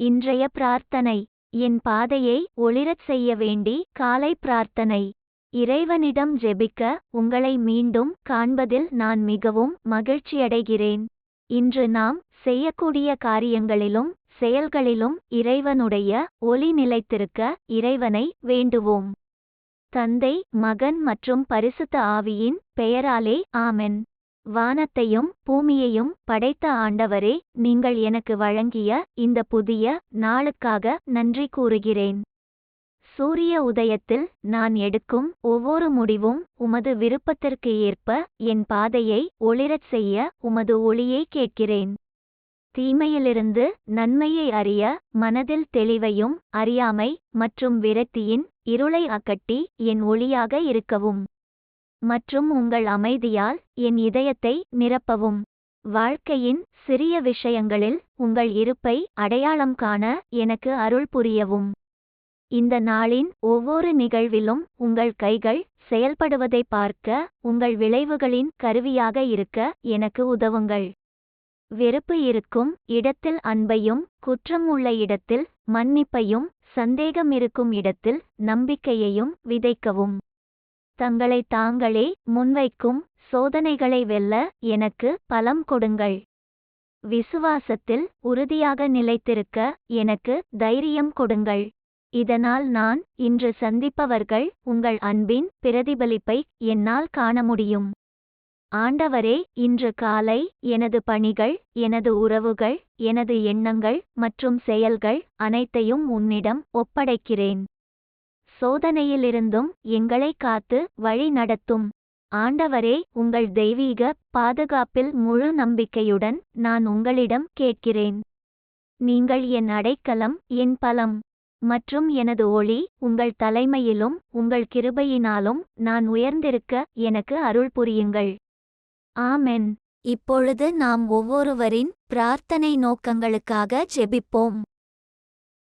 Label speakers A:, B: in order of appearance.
A: இன்றைய பிரார்த்தனை. என் பாதையை ஒளிரச் செய்ய வேண்டி காலை பிரார்த்தனை. இறைவனிடம் ஜெபிக்க உங்களை மீண்டும் காண்பதில் நான் மிகவும் மகிழ்ச்சியடைகிறேன். இன்று நாம் செய்யக்கூடிய காரியங்களிலும் செயல்களிலும் இறைவனுடைய ஒளி நிலைத்திருக்க இறைவனை வேண்டுவோம். தந்தை மகன் மற்றும் பரிசுத்த ஆவியின் பெயராலே ஆமென். வானத்தையும் பூமியையும் படைத்த ஆண்டவரே நீங்கள் எனக்கு வழங்கிய இந்த புதிய நாளுக்காக நன்றி கூறுகிறேன். சூரிய உதயத்தில் நான் எடுக்கும் ஒவ்வொரு முடிவும் உமது விருப்பத்திற்கு ஏற்ப என் பாதையை ஒளிரச் செய்ய உமது ஒளியை கேட்கிறேன். தீமையிலிருந்து நன்மையை அறிய மனதில் தெளிவையும் அறியாமை மற்றும் விரக்தியின் இருளை அகட்டி என் ஒளியாக இருக்கவும். மற்றும் உங்கள் அமைதியால் என் இதயத்தை நிரப்பவும். வாழ்க்கையின் சிறிய விஷயங்களில் உங்கள் இருப்பை அடையாளம் காண எனக்கு அருள் புரியவும். இந்த நாளின் ஒவ்வொரு நிகழ்விலும் உங்கள் கைகள் செயல்படுவதை பார்க்க உங்கள் விளைவுகளின் கருவியாக இருக்க எனக்கு உதவுங்கள். வெறுப்பு இருக்கும் இடத்தில் அன்பையும் குற்றம் உள்ள இடத்தில் மன்னிப்பையும் சந்தேகம் இருக்கும் இடத்தில் நம்பிக்கையையும் விதைக்கவும். தங்களை தாங்களே முன்வைக்கும் சோதனைகளை வெல்ல எனக்கு பலம் கொடுங்கள். விசுவாசத்தில் உறுதியாக நிலைத்திருக்க எனக்கு தைரியம் கொடுங்கள். இதனால் நான் இன்று சந்திப்பவர்கள் உங்கள் அன்பின் பிரதிபலிப்பை என்னால் காண முடியும். ஆண்டவரே இன்று காலை எனது பணிகள் எனது உறவுகள் எனது எண்ணங்கள் மற்றும் செயல்கள் அனைத்தையும் உன்னிடம் ஒப்படைக்கிறேன். சோதனையிலிருந்தும் எங்களை காத்து வழி நடத்தும். ஆண்டவரே உங்கள் தெய்வீக பாதுகாப்பில் முழு நம்பிக்கையுடன் நான் உங்களிடம் கேட்கிறேன். நீங்கள் என் அடைக்கலம் என் பலம் மற்றும் எனது ஒளி உங்கள் தலைமையிலும் உங்கள் கிருபையினாலும் நான் உயர்ந்திருக்க எனக்கு அருள் புரியுங்கள். ஆமென். இப்பொழுது நாம் ஒவ்வொருவரின் பிரார்த்தனை நோக்கங்களுக்காக ஜெபிப்போம்.